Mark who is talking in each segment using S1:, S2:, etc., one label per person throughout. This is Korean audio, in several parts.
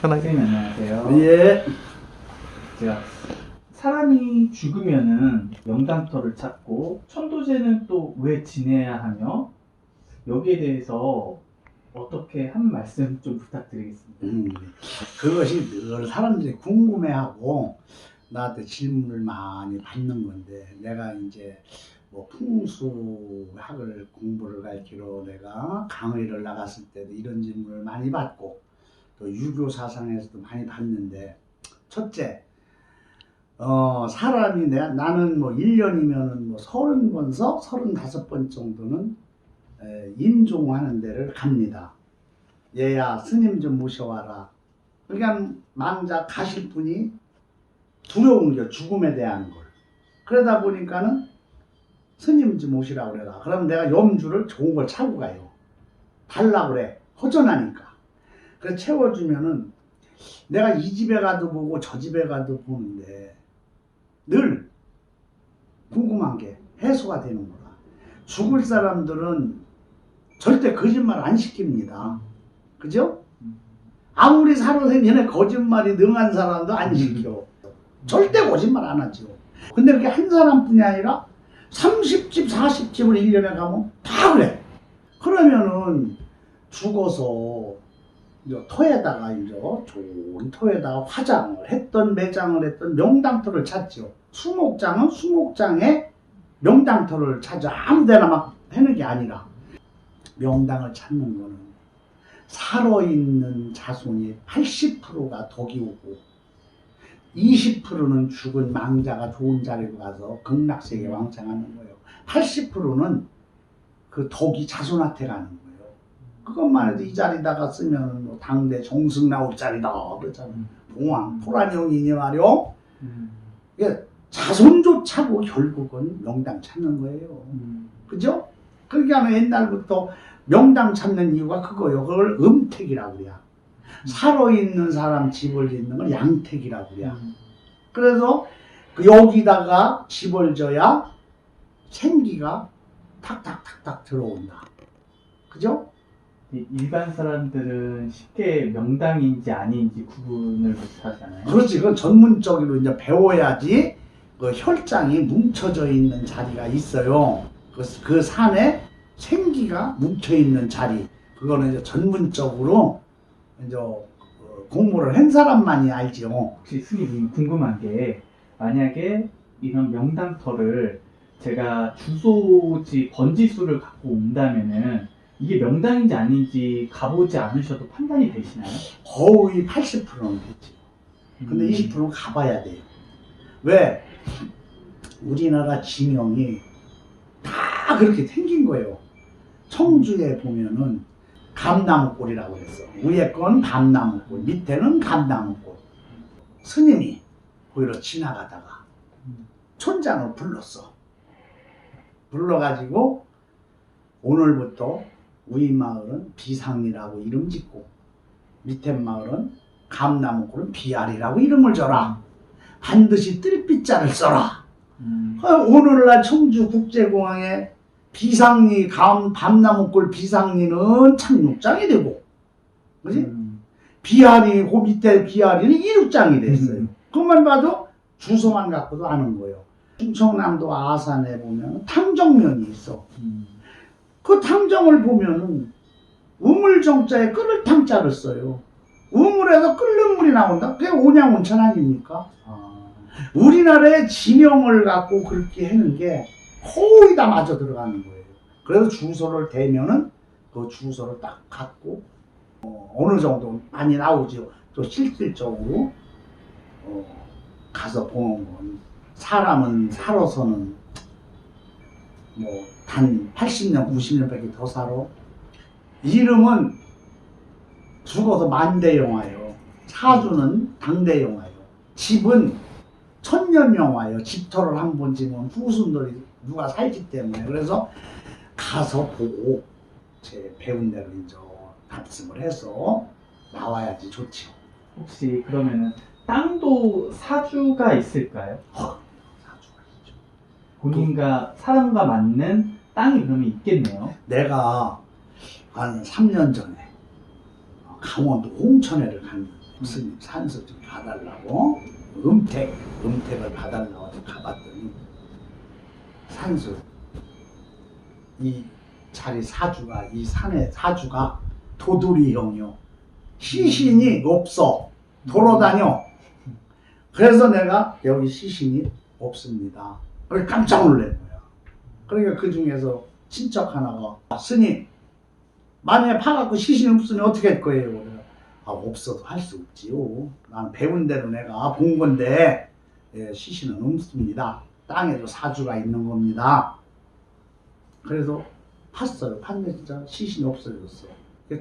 S1: 편하게.
S2: 선생님 안녕하세요.
S3: 예.
S2: 제가 사람이 죽으면은 명당터를 찾고 천도제는 또 왜 지내야 하며 여기에 대해서 어떻게 한 말씀 좀 부탁드리겠습니다.
S3: 음, 그것이 늘 사람들이 궁금해하고 나한테 질문을 많이 받는 건데 내가 이제 뭐 풍수학을 공부를 가르치러 내가 강의를 나갔을 때도 이런 질문을 많이 받고 또 유교 사상에서도 많이 받는데 첫째 어 사람이 내 나는 뭐 1년이면은 뭐 30번서 35번 정도는 에, 임종하는 데를 갑니다. 얘야 스님 좀 모셔와라. 그러니까 망자 가실 분이 두려운 게 죽음에 대한 걸. 그러다 보니까는 스님 좀 모시라고 그래라. 그럼 내가 염주를 좋은 걸 차고 가요. 달라 그래. 허전하니까. 그래서 채워주면은 내가 이 집에 가도 보고 저 집에 가도 보는데 늘 궁금한 게 해소가 되는 거다. 죽을 사람들은 절대 거짓말 안 시킵니다. 그죠? 아무리 살아서 얘네 거짓말이 능한 사람도 안 시켜. 절대 거짓말 안 하죠. 근데 그게 한 사람뿐이 아니라 30집, 40집을 1년에 가면 다 그래. 그러면은 죽어서 이제 터에다가 이제 좋은 터에다가 화장을 했던 매장을 했던 명당터를 찾죠. 수목장은 수목장에 명당터를 찾아 아무 데나 막 하는 게 아니라 명당을 찾는 거는 살아있는 자손이 80%가 덕이 오고 20%는 죽은 망자가 좋은 자리로 가서 극락세계 왕창하는 거예요. 80%는 그 덕이 자손한테 가는 거예요. 그것만 해도 이 자리다가 쓰면 뭐 당대 정승 나올 자리다 그러잖아요. 봉황 토란용이니 말이요.
S2: 음,
S3: 이게 자손조차고 결국은 명당 찾는 거예요.
S2: 음,
S3: 그죠? 그러니까 옛날부터 명당 찾는 이유가 그거예요. 그걸 음택이라고 그래요. 살아있는 사람 집을 짓는 걸 양택이라고 그래요.
S2: 음,
S3: 그래서 그 여기다가 집을 져야 생기가 탁탁탁탁 들어온다. 그죠?
S2: 이 일반 사람들은 쉽게 명당인지 아닌지 구분을 못하잖아요.
S3: 그렇지. 그건 전문적으로 이제 배워야지 그 혈장이 뭉쳐져 있는 자리가 있어요. 그, 그 산에 생기가 뭉쳐 있는 자리. 그거는 이제 전문적으로 이제 어, 공부를 한 사람만이.
S2: 혹시 스님 궁금한 게 만약에 이런 명당터를 제가 주소지 번지수를 갖고 온다면은 이게 명당인지 아닌지 가보지 않으셔도 판단이 되시나요?
S3: 거의 80%는 됐지. 근데
S2: 음,
S3: 20%는 가봐야 돼요. 왜? 우리나라 지명이 다 그렇게 생긴 거예요. 청주에 보면은 감나무골이라고 했어. 위에 건 감나무골, 밑에는 감나무골. 스님이 거기로 지나가다가 촌장을 불렀어. 불러가지고 오늘부터 우리 마을은 비상리라고 이름 짓고 밑에 마을은 감나무골은 비알이라고 이름을 줘라. 반드시 뜰빛자를 써라.
S2: 음,
S3: 아, 오늘날 청주 국제공항에 비상리 감 밤나무골 비상리는 착륙장이 되고, 그지?
S2: 음,
S3: 비알이 그 밑에 비알이는 이륙장이 됐어요.
S2: 음.
S3: 그것만 봐도 주소만 갖고도 아는 거예요. 충청남도 아산에 보면 탕정면이 있어.
S2: 음,
S3: 그 탕정을 보면은 우물정자에 끓을 탕자를 써요. 우물에서 끓는 물이 나온다. 그게 온양 온천 아닙니까?
S2: 아,
S3: 우리나라의 지명을 갖고 그렇게 하는 게 거의 다 맞아 들어가는 거예요. 그래서 주소를 대면은 그 주소를 딱 갖고 어, 느 정도 많이 나오죠. 또 실질적으로 어, 가서 보는 건 사람은 살아서는 뭐 단 80년, 90년밖에 더 살아. 이름은 죽어서 만대 영화예요. 사주는 당대 영화예요. 집은 천년 영화예요. 집터를 한 번 지면 후순들이 누가 살기 때문에 그래서 가서 보고 제 배운 대로 이제 답습을 해서 나와야지 좋죠.
S2: 혹시 그러면은 땅도 사주가 있을까요? 본인과 사람과 맞는 땅이 그러면 있겠네요.
S3: 내가 한 3년 전에 강원도 홍천에를 갔는데 스님 산소 좀 봐달라고 음택 음택을 봐달라고 해서 가봤더니 산소 이 자리 사주가 이 산의 사주가 도돌이형이요. 시신이 없어. 돌아다녀. 그래서 내가 여기 시신이 없습니다 깜짝 거야 그러니까 그 중에서 친척 하나가 스님 만약에 파갖고 시신이 없으면 어떻게 할 거예요? 그래서 아 없어도 할 수 없지요. 난 배운 대로 내가 본 건데 예, 시신은 없습니다. 땅에도 사주가 있는 겁니다. 그래서 팠어요. 팠는데 진짜 시신이 없어졌어.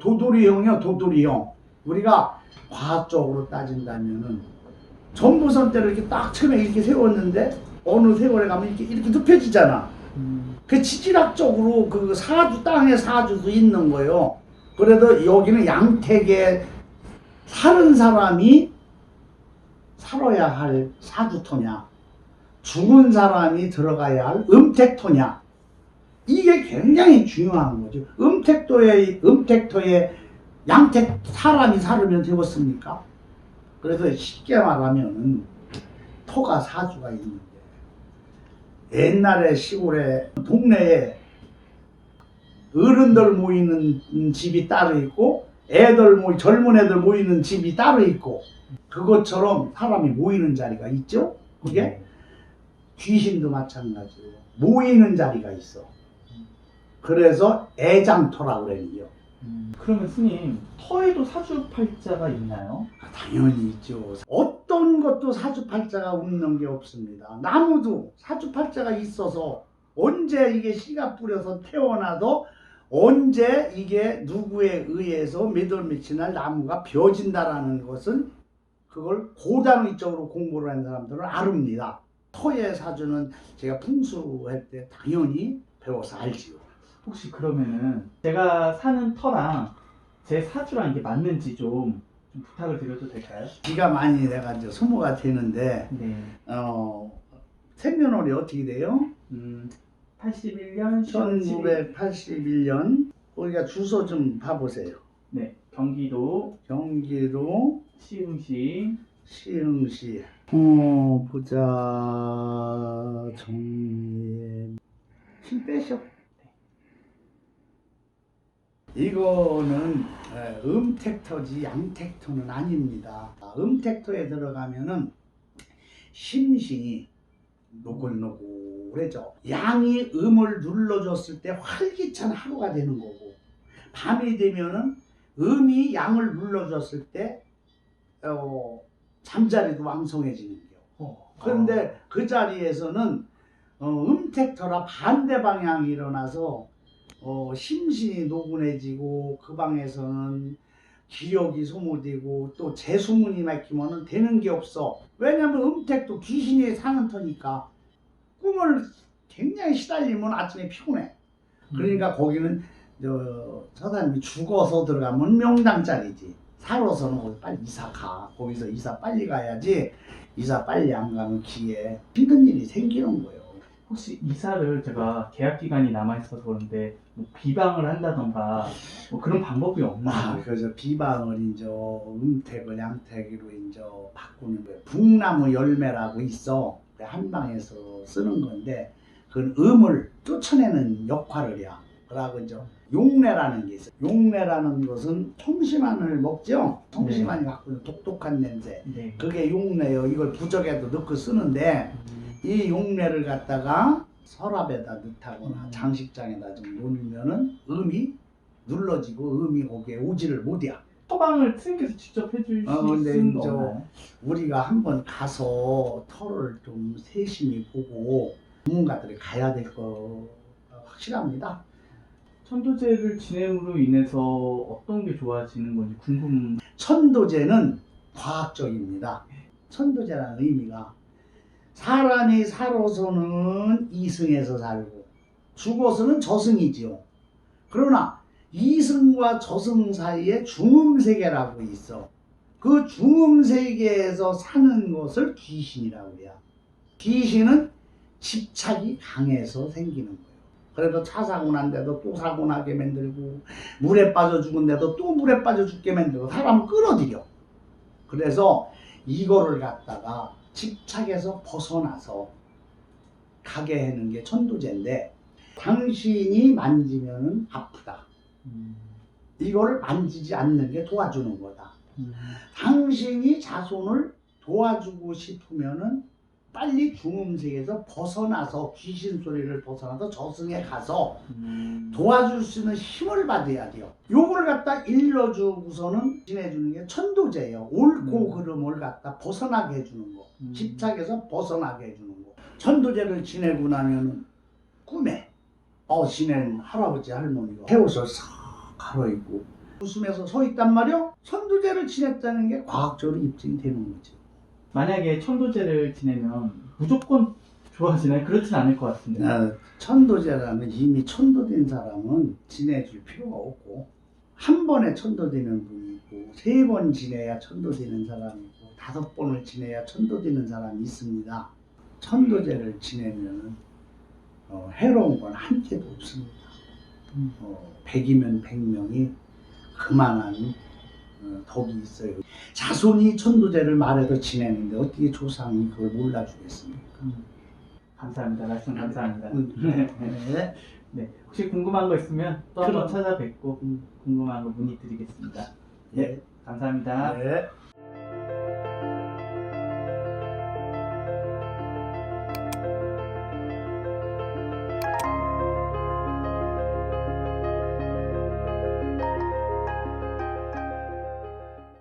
S3: 도돌이 형이요, 도돌이 형. 우리가 과학적으로 따진다면은 전부선 때를 이렇게 딱 처음에 이렇게 세웠는데 어느 세월에 가면 이렇게 이렇게 눕혀지잖아.
S2: 음,
S3: 그 지질학적으로 그 사주 땅에 사주도 있는 거예요. 그래도 여기는 양택에 사는 사람이 살아야 할 사주토냐, 죽은 사람이 들어가야 할 음택토냐. 이게 굉장히 중요한 거죠. 음택도에 음택토에 양택 사람이 살으면 되겠습니까? 그래서 쉽게 말하면은 토가 사주가 있는데 옛날에 시골에 동네에 어른들 모이는 집이 따로 있고 애들 모이 젊은 애들 모이는 집이 따로 있고 그것처럼 사람이 모이는 자리가 있죠. 그게 귀신도 마찬가지로 모이는 자리가 있어. 그래서 애장터라고 그래요.
S2: 음. 그러면 스님 터에도 사주팔자가 있나요?
S3: 아, 당연히 있죠. 어떤 것도 사주팔자가 없는 게 없습니다. 나무도 사주팔자가 있어서 언제 이게 씨가 뿌려서 태어나도 언제 이게 누구에 의해서 몇월 며칠 날 나무가 벼진다라는 것은 그걸 고단위적으로 공부를 한 사람들은 아릅니다. 토의 사주는 제가 풍수할 때 당연히 배워서 알지요.
S2: 혹시 그러면은 제가 사는 터랑 제 사주랑 이게 맞는지 좀, 좀 부탁을 드려도 될까요?
S3: 비가 많이 내가 이제 소모가 되는데
S2: 네.
S3: 어 생년월이 어떻게 돼요?
S2: 음, 81년 10월 7일
S3: 1981년 우리가 주소 좀 봐보세요.
S2: 네, 경기도
S3: 경기도
S2: 시흥시
S3: 시흥시. 어 보자 정리에 힘 빼셔. 이거는 에, 음택터지 양택터는 아닙니다. 아, 음택터에 들어가면은 심신이 노골노골해져. 양이 음을 눌러줬을 때 활기찬 하루가 되는 거고 밤이 되면은 음이 양을 눌러줬을 때 어, 잠자리도 왕성해지는 거.
S2: 어,
S3: 그런데 그 자리에서는 어, 음택터라 반대 방향이 일어나서 어, 심신이 노곤해지고 그 방에서는 기억이 소모되고 또 재수문이 막히면은 되는 게 없어. 왜냐면 음택도 귀신이 사는 터니까 꿈을 굉장히 시달리면 아침에 피곤해. 그러니까 거기는 저 서사님이 죽어서 들어가면 명당짜리지. 살아서는 거기 빨리 이사 가. 거기서 이사 빨리 가야지. 이사 빨리 안 가면 기에 힘든 일이 생기는 거예요.
S2: 혹시 이사를 제가 계약 기간이 남아 있어서 그런데 뭐 비방을 한다던가 뭐 그런 방법이
S3: 아,
S2: 없나요?
S3: 그래서 비방을 이제 음택을 양택으로 이제 바꾸는 거예요. 북나무 열매라고 있어. 그 한방에서 쓰는 건데 그건 음을 쫓아내는 역할을 해야. 그러고 이제 용내라는 게 있어요. 용내라는 것은 청심환을 먹죠. 청심환이 갖고 있는 독특한 냄새.
S2: 네.
S3: 그게 용내요. 이걸 부적에도 넣고 쓰는데
S2: 음,
S3: 이 용내를 갖다가 서랍에다 넣다거나
S2: 음.
S3: 장식장에다 좀 놓으면은 음이 눌러지고 음이 거기에 오지를 못해.
S2: 처방을 스님께서 직접 해주실
S3: 어, 근데
S2: 수는
S3: 저-
S2: 없나요?
S3: 우리가 한번 가서 터를 좀 세심히 보고 전문가들이 가야 될 거 확실합니다.
S2: 천도제를 진행으로 인해서 어떤 게 좋아지는 건지 궁금.
S3: 천도제는 과학적입니다. 천도제라는 의미가 사람이 살아서는 이승에서 살고 죽어서는 저승이지요. 그러나 이승과 저승 사이에 중음세계라고 있어. 그 중음세계에서 사는 것을 귀신이라고 해요. 귀신은 집착이 강해서 생기는 거예요. 그래도 차 사고 난데도 또 사고 나게 만들고 물에 빠져 죽은데도 또 물에 빠져 죽게 만들고 사람을 끌어들여. 그래서 이거를 갖다가 집착에서 벗어나서 가게 하는 게 천도제인데 당신이 만지면은 아프다.
S2: 음.
S3: 이거를 만지지 않는 게 도와주는 거다.
S2: 음.
S3: 당신이 자손을 도와주고 싶으면은 빨리 중음색에서 벗어나서 귀신 소리를 벗어나서 저승에 가서
S2: 음.
S3: 도와줄 수 있는 힘을 받아야 돼요. 요걸 갖다 일러주고서는 지내주는 게 천도제예요. 옳고
S2: 음.
S3: 그름을 갖다 벗어나게 해주는 거.
S2: 음.
S3: 집착에서 벗어나게 해주는 거. 천도제를 지내고 나면은 꿈에 어 지낸 할아버지 할머니가 태워서 싹 갈아입고 웃으면서 서 있단 말이요. 천도제를 지냈다는 게 과학적으로 입증이 되는 거지.
S2: 만약에 천도제를 지내면 무조건 좋아지나요? 그렇진 않을 것 같은데.
S3: 어, 천도제라면 이미 천도된 사람은 지내줄 필요가 없고 한 번에 천도되는 분이 있고 세 번 지내야 천도되는 사람이 있고 다섯 번을 지내야 천도되는 사람이 있습니다. 천도제를 지내면 어, 해로운 건 한 개도 없습니다.
S2: 음.
S3: 어, 100이면 100명이 그만한 어, 덕이 있어요. 자손이 천도제를 말해도 지내는데 어떻게 조상이 그걸 몰라주겠습니까?
S2: 음. 감사합니다. 말씀 감사합니다.
S3: 음, 네.
S2: 네. 혹시 궁금한 거 있으면 또 한번. 찾아뵙고
S3: 음,
S2: 궁금한 거 문의 드리겠습니다.
S3: 네.
S2: 감사합니다.
S3: 네.